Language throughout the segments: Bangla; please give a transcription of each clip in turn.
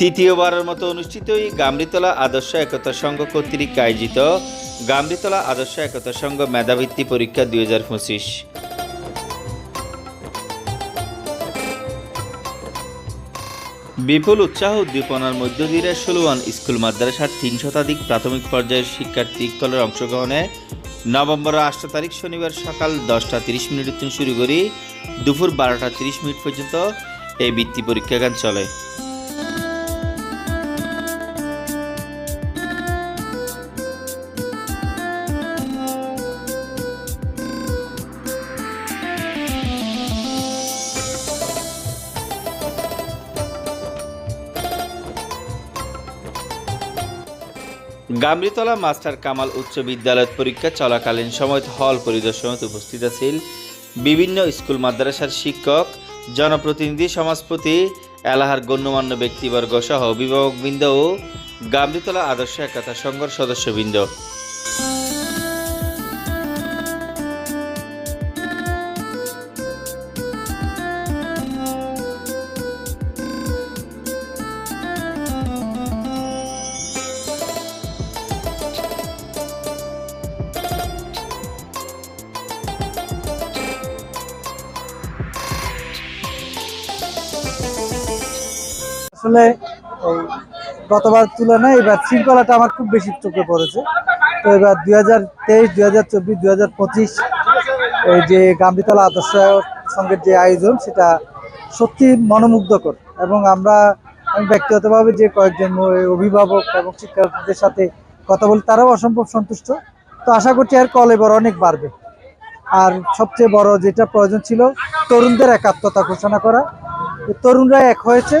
তৃতীয়বারের মতো অনুষ্ঠিত এই গামড়িতলা আদর্শ একতা সংঘ কর্তৃক আয়োজিত গামড়িতলা আদর্শ একতা সংঘ মেধাবৃত্তি পরীক্ষা দুই হাজার পঁচিশ। বিপুল উৎসাহ উদ্দীপনার মধ্য দিয়ে ষোলোয়ান স্কুল মাদ্রাসার তিন শতাধিক প্রাথমিক পর্যায়ের শিক্ষার্থী কলের অংশগ্রহণে নভেম্বর আট তারিখ শনিবার সকাল দশটা তিরিশ মিনিট শুরু করে, দুপুর বারোটা তিরিশ মিনিট পর্যন্ত এই বৃত্তি পরীক্ষাগান চলে। গামরিতলা মাস্টার কামাল উচ্চ বিদ্যালয় পরীক্ষা চলাকালীন সময় হল পরিদর্শনত উপস্থিত আছেন বিভিন্ন স্কুল মাদ্রাসার শিক্ষক, জনপ্রতিনিধি, সমাজপতি, এলাহার গণ্যমান্য ব্যক্তিবর্গ সহ অভিভাবকবৃন্দ ও গামরিতলা আদর্শ একতা সংঘর সদস্যবৃন্দ। আসলে গতবার তুলনায় এবার শৃঙ্খলাটা আমার খুব বেশি চোখে পড়েছে। তো এবার দুই হাজার তেইশ, দুই হাজার চব্বিশ, দুই হাজার পঁচিশ এই যে গাম্বিতলা আদর্শ সঙ্গের যে আয়োজন, সেটা সত্যি মনোমুগ্ধকর। এবং আমরা, আমি ব্যক্তিগতভাবে যে কয়েকজন অভিভাবক এবং শিক্ষার্থীদের সাথে কথা বলি, তারাও অসম্ভব সন্তুষ্ট। তো আশা করছি আর কল এবার অনেক বাড়বে। আর সবচেয়ে বড় যেটা প্রয়োজন ছিল, তরুণদের একাত্মতা ঘোষণা করা। তরুণরা এক হয়েছে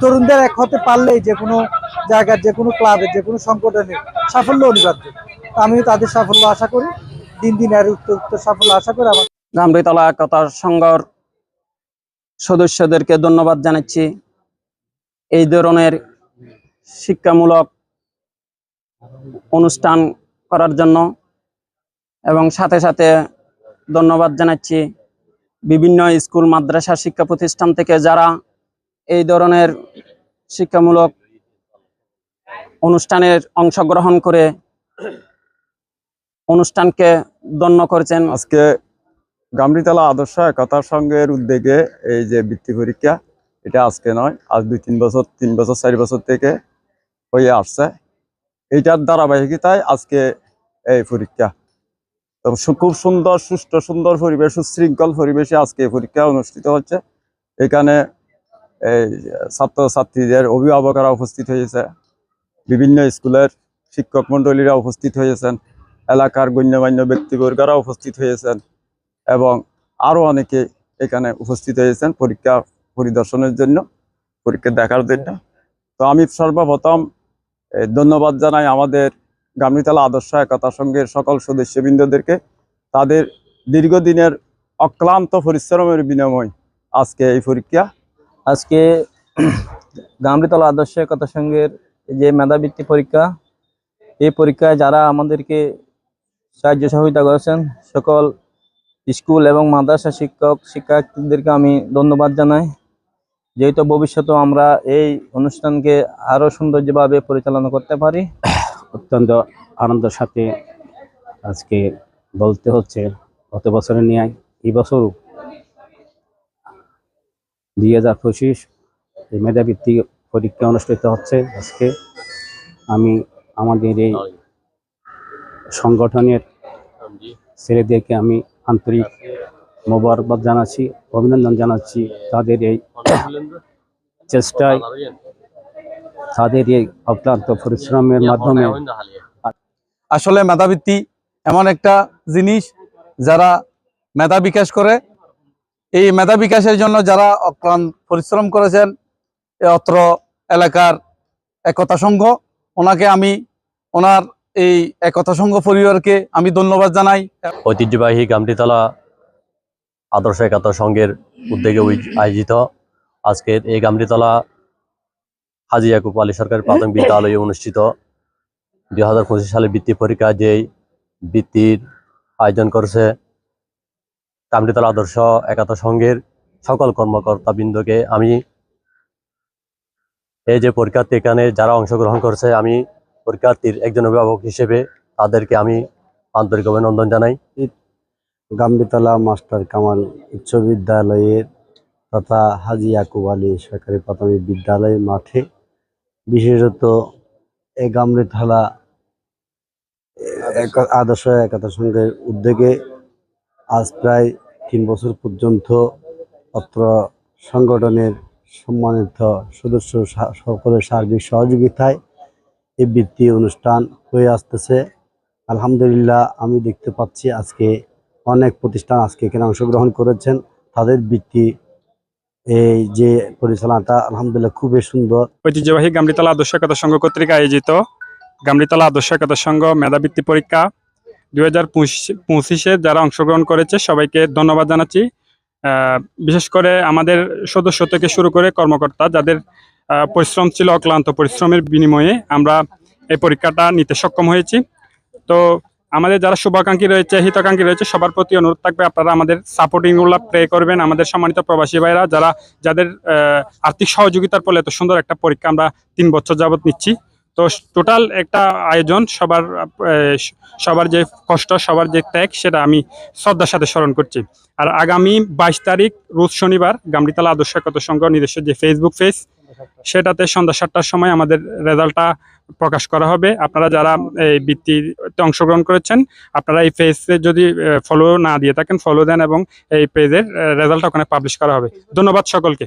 তরুণদের এক হতে পারলেই যে কোনো জায়গার, যে কোনো ক্লাবের, যে কোনো সংগঠনের সাফল্য অনিবার্য। তো আমি তাদের সাফল্য আশা করি। দিন দিন আর উত্তর উত্তর সাফল্য আশা করি আমার গামরিতলা একতা সংঘর সদস্যদেরকে ধন্যবাদ জানাচ্ছি। এই ধরনের শিক্ষামূলক অনুষ্ঠান করার জন্য এবং সাথে সাথে ধন্যবাদ জানাচ্ছি। বিভিন্ন স্কুল, মাদ্রাসা, শিক্ষা প্রতিষ্ঠান থেকে যারা এই ধরনের শিক্ষামূলক অনুষ্ঠানের অংশগ্রহণ করে অনুষ্ঠানকে ধন্য করেছেন। আজকে গামরিতলা আদর্শ একতা সংঘের উদ্যোগে এই যে বৃত্তি পরীক্ষা, এটা আজকে নয়, আজ দুই, তিন বছর তিন বছর, চারি বছর থেকে হয়ে আসছে। এইটার ধারাবাহিকতায় আজকে এই পরীক্ষা। তো খুব সুন্দর, সুষ্ঠু, সুন্দর পরিবেশ, সুশৃঙ্খল পরিবেশে আজকে পরীক্ষা অনুষ্ঠিত হচ্ছে। এখানে এই ছাত্র ছাত্রীদের অভিভাবকরা উপস্থিত হয়েছে। বিভিন্ন স্কুলের শিক্ষক মণ্ডলীরা উপস্থিত হয়েছেন। এলাকার গণ্যমান্য ব্যক্তিবর্গরা উপস্থিত হয়েছেন এবং আরও অনেকে এখানে উপস্থিত হয়েছেন পরীক্ষা পরিদর্শনের জন্য, পরীক্ষা দেখার জন্য। তো আমি সর্বপ্রথম ধন্যবাদ জানাই আমাদের গামরিতলা আদর্শ একতা সংঘের সকল সদস্যবৃন্দদেরকে। তাদের দীর্ঘদিনের অক্লান্ত পরিশ্রমের বিনিময় আজকে এই পরীক্ষা আজকে গামরিতলা আদর্শ একতা সংঘের যে মেধাবৃত্তি পরীক্ষা, এই পরীক্ষায় যারা আমাদেরকে সাহায্য সহযোগিতা করেছেন, সকল স্কুল এবং মাদ্রাসা শিক্ষক, শিক্ষার্থীদেরকে আমি ধন্যবাদ জানাই। যেহেতু ভবিষ্যতে আমরা এই অনুষ্ঠানকে আরও সৌন্দর্যভাবে পরিচালনা করতে পারি। অত্যন্ত আনন্দের সাথে আজকে বলতে হচ্ছে, গত বছরের ন্যায় এই বছরও দুই হাজার পঁচিশ এই মেধাবৃত্তি পরীক্ষা অনুষ্ঠিত হচ্ছে আজকে। আমি আমাদের এই সংগঠনের ছেলেদেরকে আমি আন্তরিক মোবারকবাদ জানাচ্ছি, অভিনন্দন জানাচ্ছি। তাদের এই চেষ্টায় তাদের এই অক্লান্ত পরিশ্রমের মাধ্যমে আসলে মেধাবৃত্তি এমন একটা জিনিস যারা মেধা বিকাশ করে এই মেধা বিকাশের জন্য যারা অক্লান্ত পরিশ্রম করেছেন অত্র এলাকার একতা সংঘ, ওনাকে আমি, ওনার এই একতা সংঘ পরিবারকে আমি ধন্যবাদ জানাই। ঐতিহ্যবাহী গামটিতলা আদর্শ একাত্তর সংঘের উদ্যোগে আয়োজিত আজকের এই গামটিতলা হাজি ইয়াকুব আলী সরকারি প্রাথমিক বিদ্যালয়ে অনুষ্ঠিত। দুই হাজার পঁচিশ সালে বৃত্তি পরীক্ষা যেই বৃত্তির আয়োজন করেছে গামটিতলা আদর্শ একাত্তর সংঘের সকল কর্মকর্তা বৃন্দকে আমি এই যে পরীক্ষার্থী এখানে যারা অংশগ্রহণ করছে, আমি পরীক্ষার্থীর একজন অভিভাবক হিসেবে তাদেরকে আমি আন্তরিক অভিনন্দন জানাই। গাম্বিতলা মাস্টার কামাল উচ্চ বিদ্যালয়ের তথা হাজি ইয়াকুব আলী সরকারি প্রাথমিক বিদ্যালয় মাঠে, বিশেষত এই গামরিতলা আদর্শ একতা সংঘের উদ্যোগে আজ প্রায় তিন বছর পর্যন্ত অত্র সংগঠনের সম্মানিত সদস্য সকলের সার্বিক সহযোগিতায় এই বৃত্তি অনুষ্ঠান হয়ে আসতেছে। আলহামদুলিল্লাহ, আমি দেখতে পাচ্ছি আজকে অনেক প্রতিষ্ঠান আজকে এখানে অংশগ্রহণ করেছেন। তাদের বৃত্তি, এই যে পরিচালনাটা আলহামদুলিল্লাহ খুবই সুন্দর। ঐতিহ্যবাহী গামড়িতলা আদর্শ একতা সংঘ কর্তৃক আয়োজিত গামড়িতলা আদর্শ একতা সংঘ মেধাবৃত্তি পরীক্ষা দুই হাজার পঁচিশে যারা অংশগ্রহণ করেছে, সবাইকে ধন্যবাদ জানাচ্ছি। বিশেষ করে আমাদের সদস্য থেকে শুরু করে কর্মকর্তা যাদের পরিশ্রম ছিল, অক্লান্ত পরিশ্রমের বিনিময়ে আমরা এই পরীক্ষাটা নিতে সক্ষম হয়েছি। তো আমাদের যারা শুভাকাঙ্ক্ষী রয়েছে, হিতাকাঙ্ক্ষী রয়েছে, সবার প্রতি অনুরোধ থাকবে আপনারা আমাদের সাপোর্টিংগুলো প্রে করবেন। আমাদের সম্মানিত প্রবাসী ভাইরা যারা, যাদের আর্থিক সহযোগিতার ফলে এত সুন্দর একটা পরীক্ষা আমরা তিন বছর যাবত নিচ্ছি। তো টোটাল একটা আয়োজন, সবার সবার যে কষ্ট, সবার যে ত্যাগ, সেটা আমি শ্রদ্ধার সাথে স্মরণ করছি। আর আগামী বাইশ তারিখ, রোজ শনিবার, গামড়িতলা আদর্শ একতা সংঘ নিজস্ব যে ফেসবুক পেজ সেটাতে সন্ধ্যা সাতটার সময় আমাদের রেজাল্টটা প্রকাশ করা হবে। আপনারা যারা এই বৃত্তিতে অংশগ্রহণ করেছেন, আপনারা এই পেজে যদি ফলো না দিয়ে থাকেন ফলো দেন এবং এই পেজের রেজাল্ট ওখানে পাবলিশ করা হবে। ধন্যবাদ সকলকে।